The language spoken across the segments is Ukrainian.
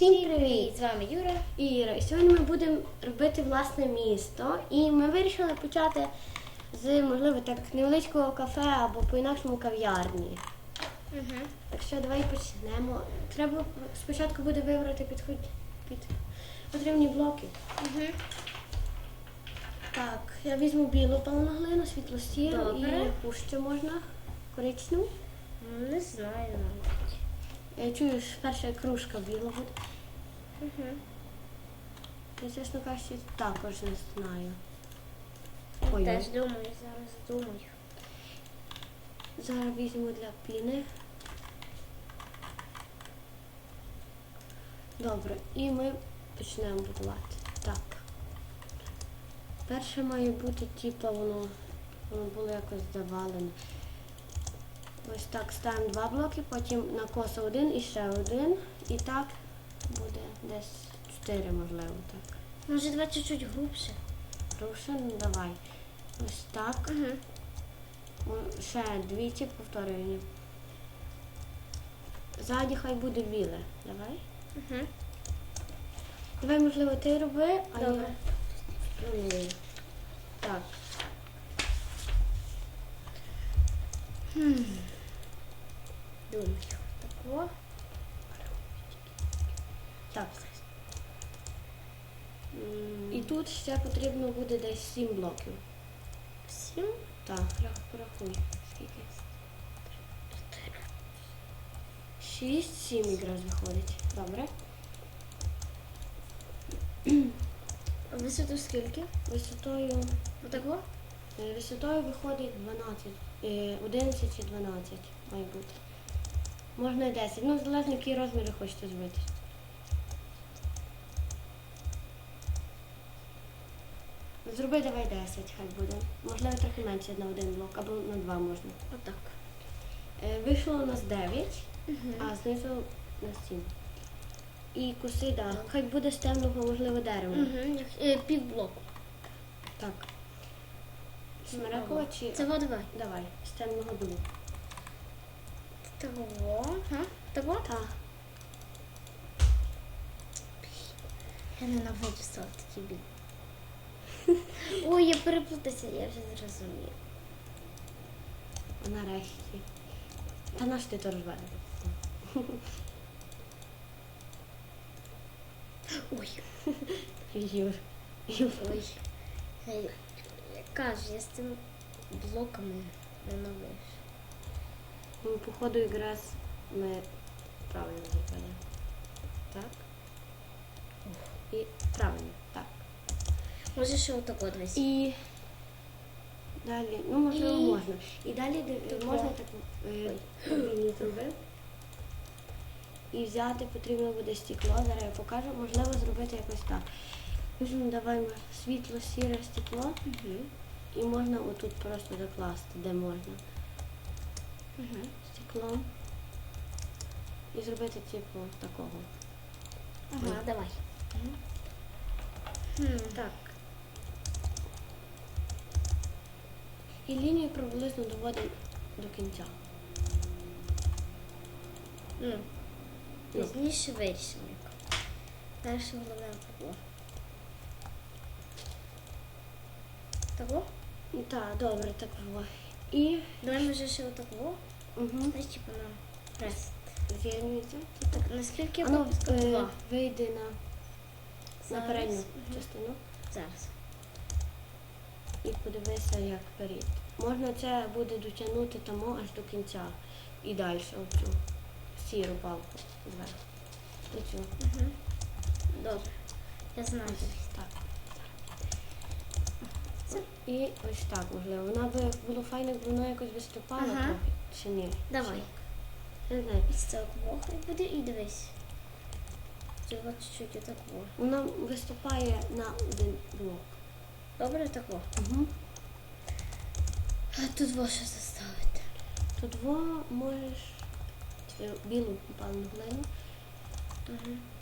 Всім привіт! З вами Юра. І Іра. І сьогодні ми будемо робити власне місто. І ми вирішили почати з, можливо, так невеличкого кафе або по-інакшому кав'ярні. Угу. Так що давай почнемо. Треба спочатку буде вибрати підход під потрібні блоки. Угу. Так, я візьму білу паленоглину, світло-сіру і яку ще можна коричневу. Не знаю навіть. Я чую, що перша кружка біла буде. Угу. Я, чесно кажучи, також не знаю. Ой, Теж думаю, зараз думаю. Зараз візьму для піни. Добре, і ми почнемо будувати. Так. Перше має бути, типу, воно, воно було якось завалене. Ось так ставимо два блоки, потім на косо один і ще один. І так буде десь чотири, можливо, так. Може, два чуть-чуть грубше. Руше, ну давай. Ось так. Угу. Ще двічі повторюю. Ззаді хай буде біле. Давай. Угу. Давай, можливо, ти роби, а Добре. я планую. Так. Думаю. Тако. Так. М, І тут ще потрібно буде десь сім блоків. Сім. Так, рах- порахуй. Скільки? Шість, сім якраз виходить. Добре. Висоту скільки? Висотою. Отако? Е, Висотою виходить 12, е, 11 чи 12 має бути. Можна і 10. Ну, залежно, які розміри хочете зробити. Зроби давай 10, хай буде. Можливо, трохи менше на один блок, або на два можна. Отак. Е, Вийшло у нас 9, Угу. а знизу на 7. І куси, да. Хай буде з темного, можливо, дерева. Угу. Пів блоку. Так. Смирекова чи. Це во давай. З темного дубу. Того. Га? Того? Так. Я ненавиджу такі білі. Ой, я переплутався, я вже зрозумію. Нарешті. Та наш ти то рве? Ой. Юр. Ой. Ей, Я кажу, я з цими блоками ненавижу. Ну, походу, якраз ми правильно зробили. Так. І правильно, так. Може, ще отако десь. І далі, ну можливо, І- можна. І далі де- Таке. можна так е. І взяти потрібно буде стекло. Зараз я покажу. Можливо, зробити якось так. Візьмемо, давай світло-сіре стекло. Угу. І можна отут просто закласти, де можна. Угу. Стеклом. І зробити типу такого. Ага, давай. Мгм. Хм. Так. І лінію приблизно доводимо до кінця. Ну, Ну. пізніше вирішимо. Перше головне було. Того? Так, добре, так було. І Давай може ще отако. угу. Знаєш, типу на прес. з'єднується. Так, наскільки Воно пропускав? е, Два. вийде на, на Зараз. передню Мгм. частину Зараз. і подивися, як перед. Можна це буде дотягнути тому аж до кінця. І далі оцю сіру палку зверху. Оцю. Угу. Добре. Я знаю. Так. І ось так, можливо. Вона би було файно, якби вона якось виступала Ага. трохи. Чи ні? Давай. Я не знаю. Ось це хай буде і дивись. Цього чуть-чуть отако. Вона виступає на один блок. Добре тако. Угу. А тут що заставити. Тут во можеш цю білу палену глину.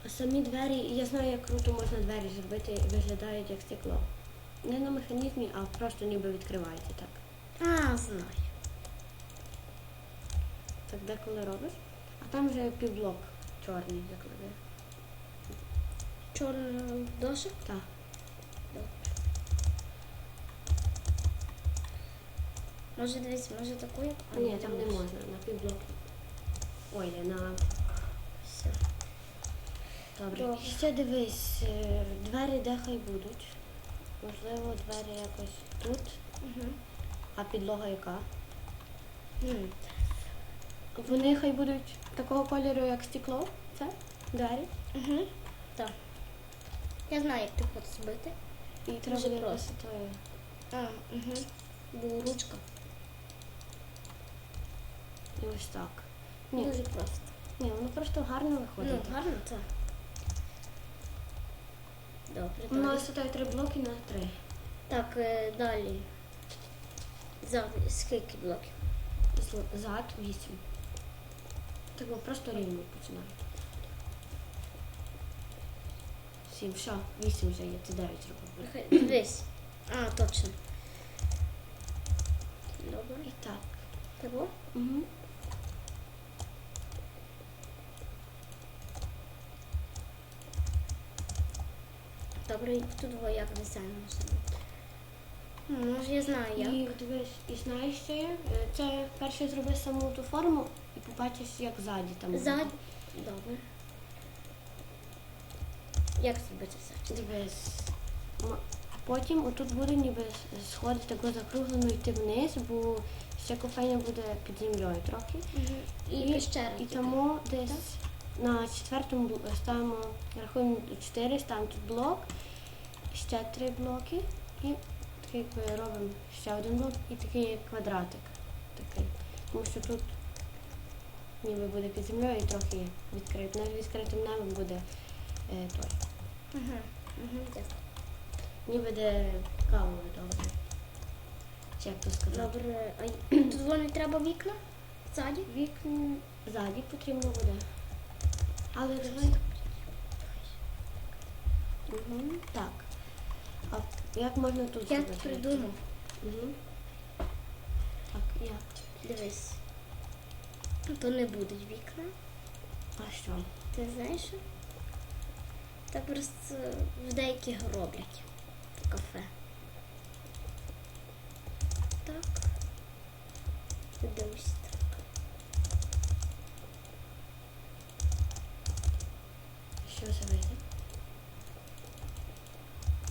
А самі двері, я знаю, як круто можна двері зробити, виглядають як стекло. Не на механізмі, а просто ніби відкривається так. А, знаю. Так деколи робиш. А там вже півблок чорний закладе. чорну дошик? Так. Добре. Може дивись, може таку? як- А, Ні, там не можна, на півблоки. Ой, на. Все. Добре. Добре. Ще дивись, е, двері де хай будуть. Можливо, двері якось тут, Угу. а підлога яка. М. Вони хай будуть такого кольору, як стекло. Це двері. Угу. Так. Я знаю, як ти хочеш зробити. І треба буде просто. просто. А, угу. Бо ручка. І ось так. Ні, Дуже просто. ні, воно просто гарно виходить. Ну, гарно, так. Добре, У далі. нас тут три блоки на три. Так, е, далі. За скільки блоків? Зад вісім. Так ми просто рівно починаємо. Сім, що? Вісім вже є, ти дев'ять. Нехай- Дивись. А, точно. Добре. І так. Того? Угу. Добре, тут во як може бути. Ну, Може, я знаю як. І дивись, і знаєш що є? Е, Це перше зроби саму ту форму і побачиш, як ззаді там. Зад. Добре. Як зробити зад? Дивись. М- Потім отут буде ніби с- сходи тако закруглено йти вниз, бо ще кофейня буде під землею трохи. І, І- пещера. І тому десь на четвертому ставимо, рахуємо 4, ставимо тут блок, ще три блоки і такий робимо ще один блок і такий квадратик. Такий. Тому що тут ніби буде під землею і трохи відкрито. Над відкритим небом буде е, той. Угу. Угу. Ніби де каву добре. Чи як то сказати? Добре. А тут вони треба вікна? Ззаді? Вікна ззаді потрібно буде. Але давай. Угу. Так. А як можна тут Я зробити? придумав. Угу. Так, як? Дивись. То не будуть вікна. А що? Ти знаєш? що? Так просто в деяких роблять в кафе. Так. Дивись так. Що це вийде?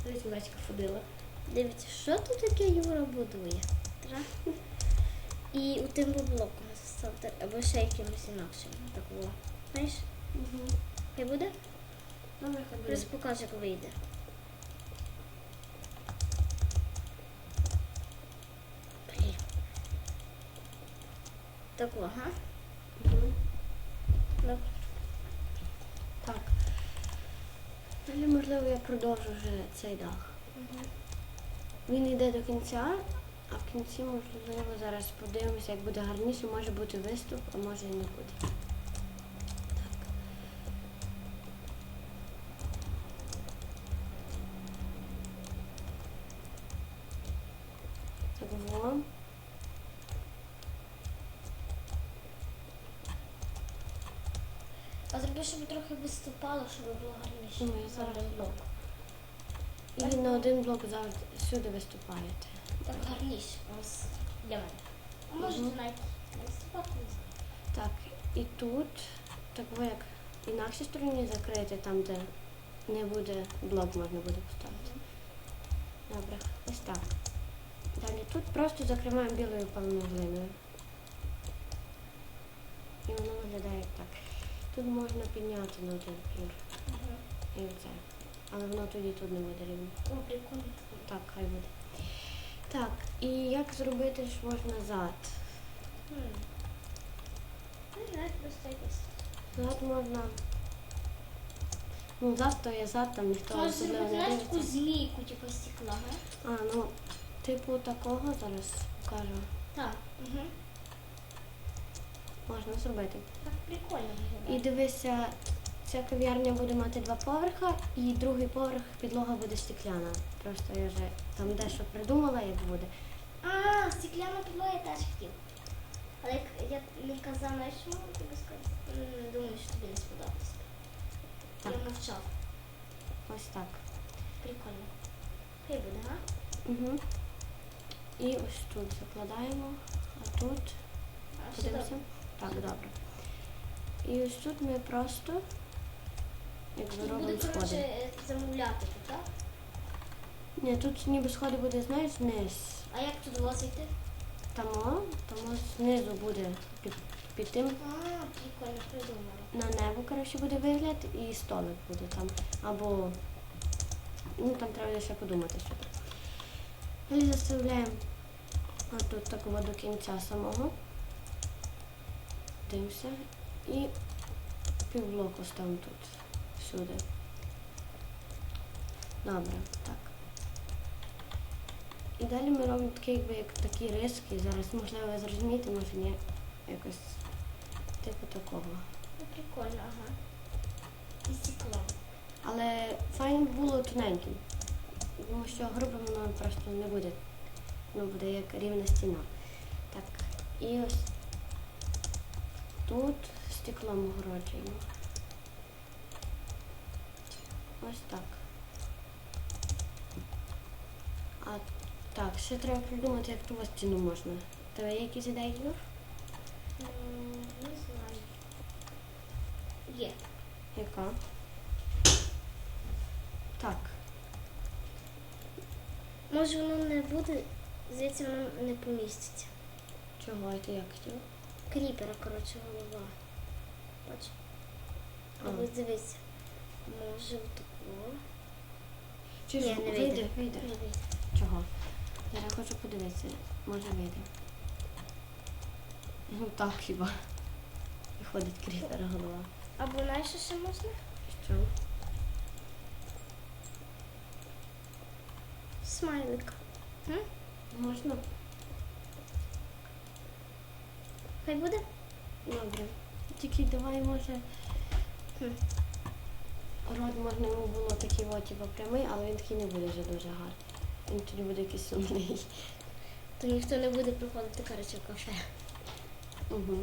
Дивись, Олечка ходила. Дивіться, що тут таке Юра будує? І у тим блоком ставте, або ще якимось інакшим. Так було. Знаєш? Угу. Хай буде? Добре, хай буде. Просто покажу, як вийде. Блін. Так, ага. Угу. Добре. Так. Далі, можливо, я продовжу вже цей дах. Він йде до кінця, а в кінці, можливо, зараз подивимося, як буде гарніше, може бути виступ, а може і не буде. Так. Так, во. А зроби, щоб трохи виступало, щоб було гарніше. Ну, я зараз Один блок. І на один блок завжди сюди виступаєте. Так гарніше. Ось для мене. А може Мгм. навіть не виступати. Так, і тут, так ви як інакшій стороні закрити, там, де не буде блок, можна буде поставити. Добре, ось так. Далі тут просто закриваємо білою паленою глиною. І воно виглядає як так. Тут можна підняти на один флюр. І оце. Але воно тоді тут не буде рівно. О, прикольно. Так, хай буде. Так, і як зробити ж можна зад? Не просто якось. Зад можна. Ну, зад то є зад, там ніхто Може особливо не знаєш, таку дивиться. змійку, типу стекла, га? А, ну, типу такого зараз кажу. Так. Угу. Можна зробити. Так прикольно І дивися, ця кав'ярня буде мати два поверха, і другий поверх підлога буде стекляна. Просто я вже там дещо придумала, як буде. А, стекляна підлога я теж хотів. Але як я не казав, знаєш, що тобі сказати? М, Думаю, що тобі не сподобалося. Я мовчав. Ось так. Прикольно. Хай буде, га? Угу. І ось тут закладаємо, а тут подивимося. Так, добре. І ось тут ми просто якби Тут робимо буде, коротше, сходи. е, замовляти тут, так? Ні, тут ніби сходи буде, знаєш, вниз. А як тут возити? Тамо, тамо знизу буде під, під тим А, прикольно придумали. на небо, коротше, буде вигляд і столик буде там. Або ну там треба ще подумати, що там. Заставляємо отут так до кінця самого. Дивимося. І півблоку ставимо тут. Всюди. Добре, так. І далі ми робимо такі, якби як такі риски. Зараз, можливо, ви зрозумієте, може ні. Якось типу такого. Ну, прикольно, ага. І стекло. Але файно б було тоненьким. Тому що грубим воно просто не буде. Воно буде як рівна стіна. Так. І ось тут стеклом огороджуємо. Ось так. А так, ще треба придумати, як ту стіну можна. Тебе є якісь ідеї, Юр? Не знаю. Є. Яка? Так. Може воно не буде, здається, воно не поміститься. Чого ти як хотів? Кріпера, коротше, голова. Бач. А. Або дивися. Може отако. Чи Ні, ж не вийде, вийде. вийде. Не вийде. Чого? Зараз хочу подивитися. Може вийде. Ну так хіба. Виходить кріпера голова. Або знаєш, що ще можна? Що? Смайлик. М? Можна? Хай буде? Добре. Тільки давай може. Рот можна йому було такий от, типу, прямий, але він такий не буде вже дуже гарний. Він тоді буде якийсь сумний. То ніхто не буде приходити, коротше, в кафе. Угу.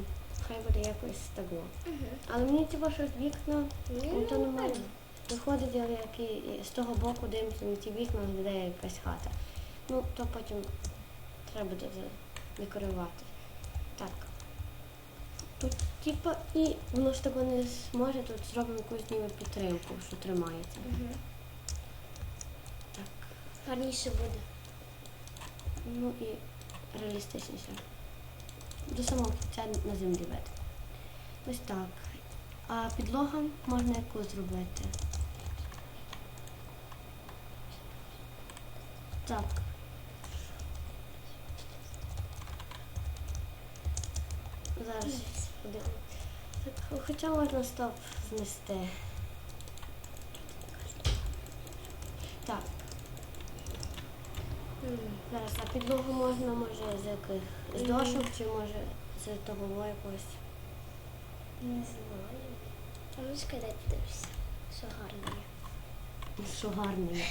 Хай буде якось табло. Угу. Але мені типу, що вікна Ну, то не можна. Виходить, але як і з того боку дивимося на ті вікна, виглядає якась хата. Ну, то потім треба буде декорувати. Тут, типа, і воно ж того не зможе, тут зробимо якусь ніби підтримку, що тримається. Угу. Так. Гарніше буде. Ну і реалістичніше. До самого кінця на землі вид. Ось так. А підлога можна яку зробити? Так. Зараз подивимось. Хоча можна стоп знести. Так, зараз, а підлогу можна, може, з яких з дошок чи може з того якогось. Не знаю. А ну чекай, дай. Що гарно є. Що гарно є.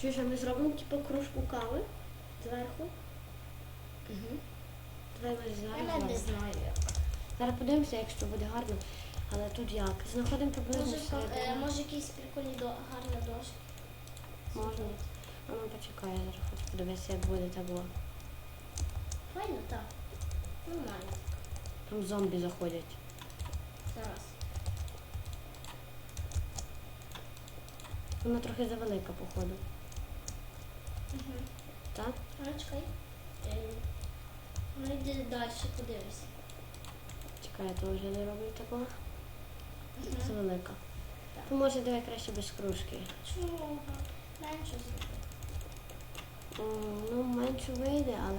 Чи що ми зробимо типу кружку кави зверху? Давай ми зараз. навіть не знаю. Зараз подивимося, якщо буде гарно. Але тут як? Знаходимо приблизно Може, ка- е, може якісь прикольні до гарні дошки. Можна. А ну почекай, я зараз хочу подивитися, як буде табло. Файно, так. Нормально. Там зомбі заходять. Зараз. Вона трохи завелика, походу. Угу. Так? А чекай. Ну йди далі, подивися. Чекай, я то вже не роблю такого. Завелика. Так. То може давай краще без кружки. Чому? Менше зроби. М, Ну, менше вийде, але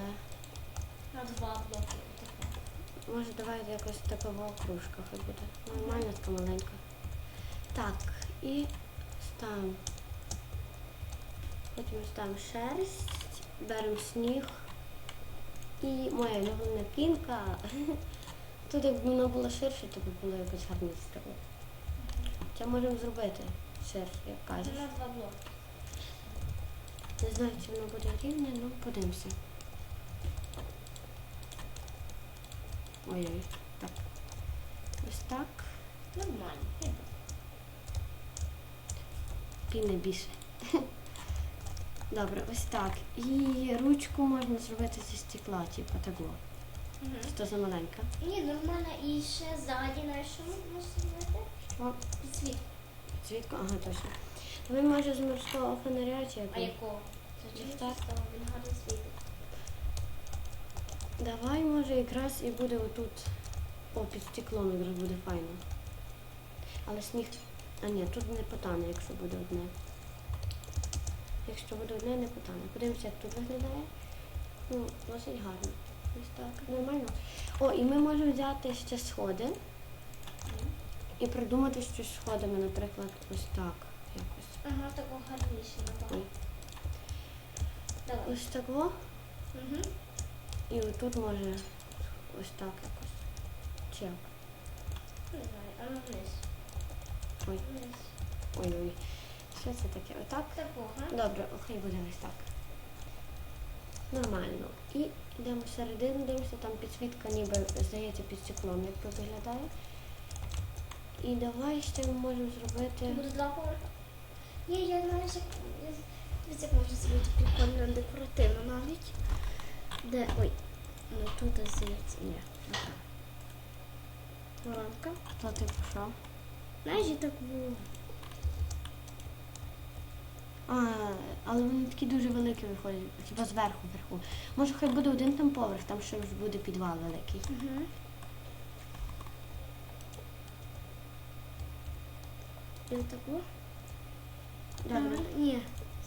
На два блоки. отако. може давай якось такова кружка хай буде. Нормальна така маленька. Так, і ставимо. Потім ставимо шерсть, беремо сніг. І моя улюблена пінка. Тут якби воно було ширше, то б було якось гарне стало. Це можемо зробити ширше, як Це кажеш. на два блоки. Не знаю, чи воно буде рівне, ну подивимося. Ой-ой, так. Ось так. Нормально. Піни більше. Добре, ось так. І ручку можна зробити зі стекла, типу такого. Угу. Це за маленька. Ні, нормально. І ще ззаді на що можна зробити? О, Підсвіт. Свідко, ага, точно. Ви може з морського фонаря чи А як? якого? Це стало? Він гарно світить. Давай, може, якраз і буде отут. О, під стеклом якраз буде файно. Але сніг. А ні, тут не потане, якщо буде одне. Якщо буде одне, не потане. Подивимося, як тут виглядає. Ну, досить гарно. Ось так, нормально. О, і ми можемо взяти ще сходи і придумати щось сходами, наприклад, ось так. Якось. Ага, такого гарніше набагато. Давай. Ось так. Угу. І отут може ось так якось. Чи як? Не знаю, а вниз. Ой. Вниз. Ой-ой. Що це таке? Отак? Такого. Добре, хай буде ось так. Нормально. І йдемо всередину, дивимося, там підсвітка ніби здається під стеклом, як виглядає. І давай ще ми можемо зробити. Буде два поверха. Ні, я знаю, я- як можна зробити прикольно декоративно навіть. Де, ой, ну тут здається, ні. ага. Воронка. То типу що? Знаєш, я так було. А, але вони такі дуже великі виходять, хіба зверху вверху. Може хай буде один там поверх, там ж буде підвал великий. Угу. І таку? Добре. Ні,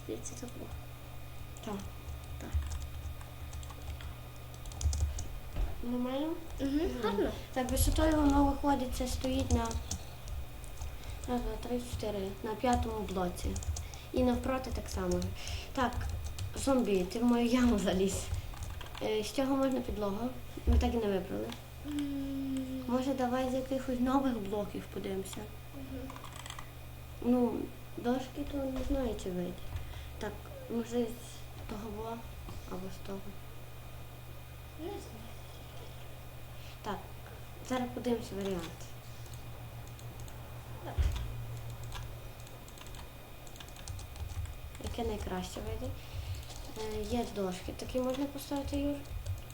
здається, таку. Так. Так. Нормально? Угу. Гарно. Так, висотою воно виходить, це стоїть на три, чотири, на п'ятому блоці. І навпроти так само. Так, зомбі, ти в мою яму заліз. Е, З чого можна підлогу? Ми так і не вибрали. Може, давай з якихось нових блоків подивимося. Ну, дошки то не знаю, чи вийде. Так, може з того во або з того. Не знаю. Так, зараз подивимося варіант. Яке найкраще вийде. Є дошки. Такі можна поставити, Юр.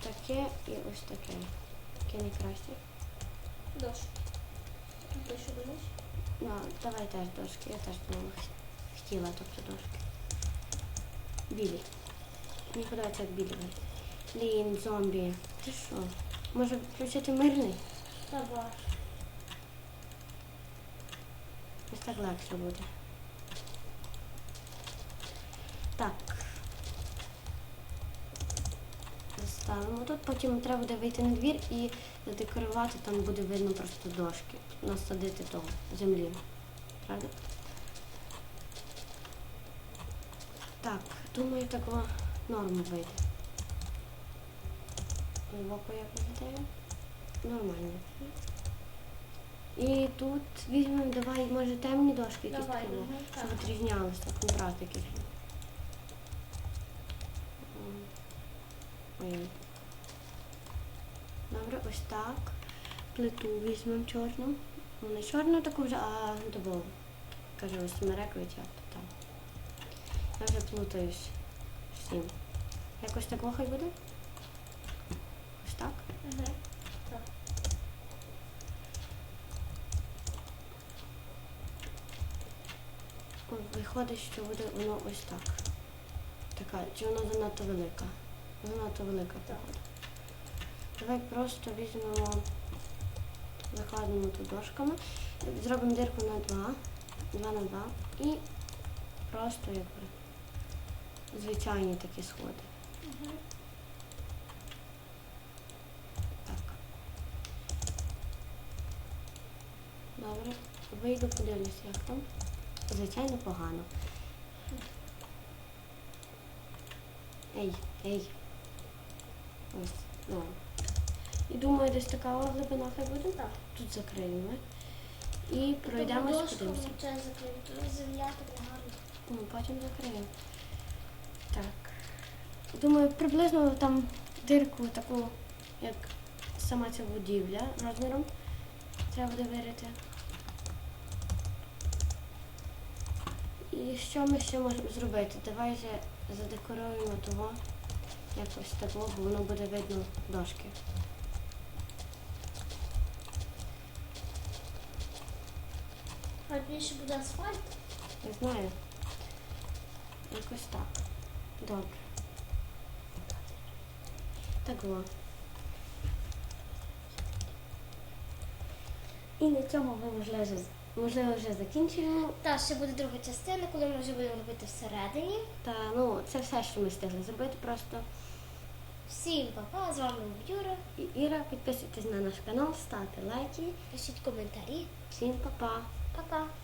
Таке і ось таке. Яке найкраще. Дощ. Ти що думаєш? Ну, давай теж дошки. Я теж думала, хотіла, тобто дошки. Білі. Мені подобається, як білі вийде. Блін, зомбі. Ти що? Може включити мирний? Давай. Ось так легше буде. Так. Заставимо тут, потім треба буде вийти на двір і задекорувати, там буде видно просто дошки. Насадити того землі. Правда? Так, думаю, такого норму вийде. Глибоко як виглядає? Нормально. І тут візьмемо, давай, може, темні дошки якісь такі, мгм, щоб так. відрізнялися, контраст якийсь. Ой. Ось так. Плиту візьмемо чорну. Ну, не чорну таку вже, а дубову. Каже, ось там. Я вже плутаюсь всім. Якось такого хай буде? Ось так? Угу. Так. О, Виходить, що буде воно ось так. Така, чи воно занадто велика? Занадто велика Так. Давай просто візьмемо, закладемо тут дошками, зробимо дирку на 2, 2 на 2 і просто якби звичайні такі сходи. Так. Добре. Вийду, подивлюся, як там. Звичайно, погано. Ей, ей. Ось, ну. І думаю, десь така глибина хай буде. Так. Тут закриємо. І пройдемо і подивимося. Ну, потім закриємо. Так. Думаю, приблизно там дирку таку, як сама ця будівля розміром. Треба буде вирити. І що ми ще можемо зробити? Давай задекоруємо того якось табло, бо воно буде видно дошки. Більше буде асфальт. Не знаю. Якось так. Добре. Так було. І на цьому ми можливо, вже- можливо вже закінчуємо. Та ще буде друга частина, коли ми вже будемо робити всередині. Та ну це все, що ми встигли зробити. Просто Всім па-па, з вами Юра. І Іра, підписуйтесь на наш канал, ставте лайки. Пишіть коментарі. Всім па-па! Па-па.